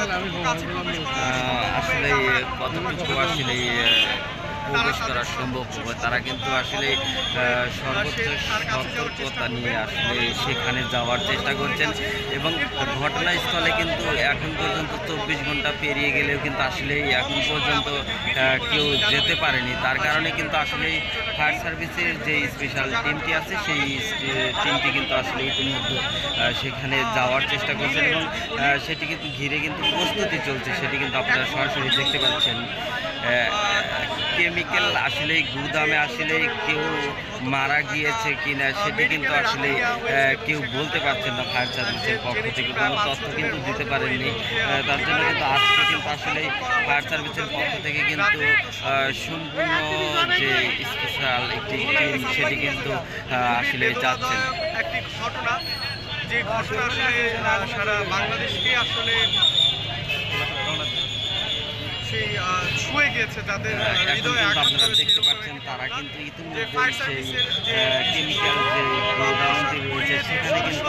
আহ, কত কিছু আসলে প্রবেশ করা সম্ভব হবে। তারা কিন্তু আসলে সর্বোচ্চ সতর্কতা নিয়ে আসলে সেখানে যাওয়ার চেষ্টা করছেন এবং ঘটনাস্থলে কিন্তু এখন পর্যন্ত চব্বিশ ঘণ্টা পেরিয়ে গেলেও কিন্তু আসলে এখন পর্যন্ত কেউ যেতে পারেনি। তার কারণে কিন্তু আসলে ফায়ার সার্ভিসের যে স্পেশাল টিমটি আছে, সেই টিমটি কিন্তু আসলে ইতিমধ্যে সেখানে যাওয়ার চেষ্টা করছেন এবং সেটি কিন্তু ঘিরে কিন্তু প্রস্তুতি চলছে। সেটি কিন্তু আপনারা সরাসরি দেখতে পাচ্ছেন। কেমিক্যাল আসলে গুদামে আসলে কেউ মারা গিয়েছে কিনা সেটি কিন্তু আসলে কেউ বলতে পারছেন না ফায়ার সার্ভিসের পক্ষ থেকে। কোনো তথ্য কিন্তু দিতে পারেননি। তার জন্য কিন্তু আজকে কিন্তু আসলে ফায়ার সার্ভিসের পক্ষ থেকে কিন্তু সম্পূর্ণ যে স্পেশাল একটি টিম সেটি কিন্তু আসলে যাচ্ছেন একটি ঘটনা, যে ঘটনা আসলে সারা বাংলাদেশকে আসলে সেই ছুঁয়ে এখন হৃদয়ে আপনারা দেখতে পাচ্ছেন তারা কিন্তু ইতিমধ্যে সেই যে কেমিক্যাল যে গোডাউনটি রয়েছে সেখানে কিন্তু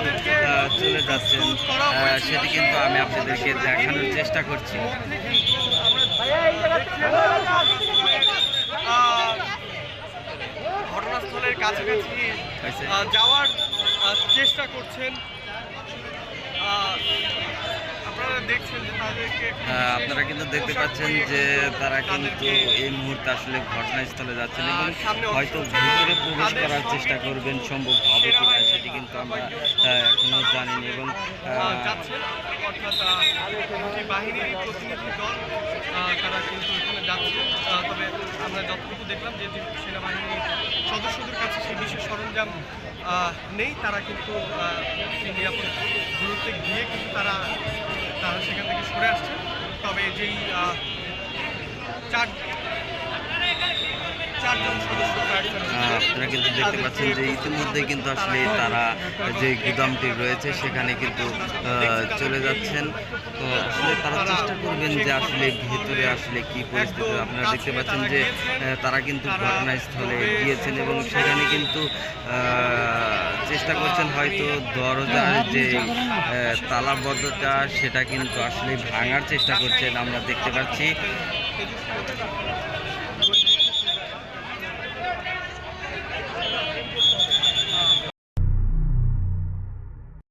চলে যাচ্ছেন। সেটি কিন্তু আমি আপনাদেরকে দেখানোর চেষ্টা করছি। ঘটনাস্থলের কাছাকাছি যাওয়ার চেষ্টা করছেন। আপনারা দেখছেন যে তাদেরকে আহ, আপনারা কিন্তু দেখতে পাচ্ছেন যে তারা কিন্তু এই মুহূর্তে আসলে ঘটনাস্থলে যাচ্ছেন এবং হয়তো ভিতরে প্রবেশ করার চেষ্টা করবেন সম্ভব হবে কিনা সেটি কিন্তু আমরা আহ, এখনও জানিনি এবং বাহিনীর প্রতিনিধি দল তারা কিন্তু এখানে যাচ্ছে। তবে আমরা যতটুকু দেখলাম যে সেনাবাহিনীর সদস্যদের কাছে সেই বিশেষ সরঞ্জাম নেই। তারা কিন্তু গুরুত্বে নিরাপদ দূরত্বে গিয়ে কিন্তু তারা তারা সেখান থেকে সরে আসছে। তবে যেই চার আপনারা কিন্তু দেখতে পাচ্ছেন যে ইতিমধ্যে কিন্তু আসলে তারা যে গুদামটি রয়েছে, সেখানে কিন্তু চলে যাচ্ছেন। তো আসলে তারা চেষ্টা করবেন যে আসলে ভেতরে আসলে কি পরিস্থিতি। আপনারা দেখতে পাচ্ছেন যে তারা কিন্তু ঘটনাস্থলে গিয়েছেন এবং সেখানে কিন্তু চেষ্টা করছেন হয়তো দরজার যে তালাবদ্ধতা, সেটা কিন্তু আসলে ভাঙার চেষ্টা করছেন। আমরা দেখতে পাচ্ছি।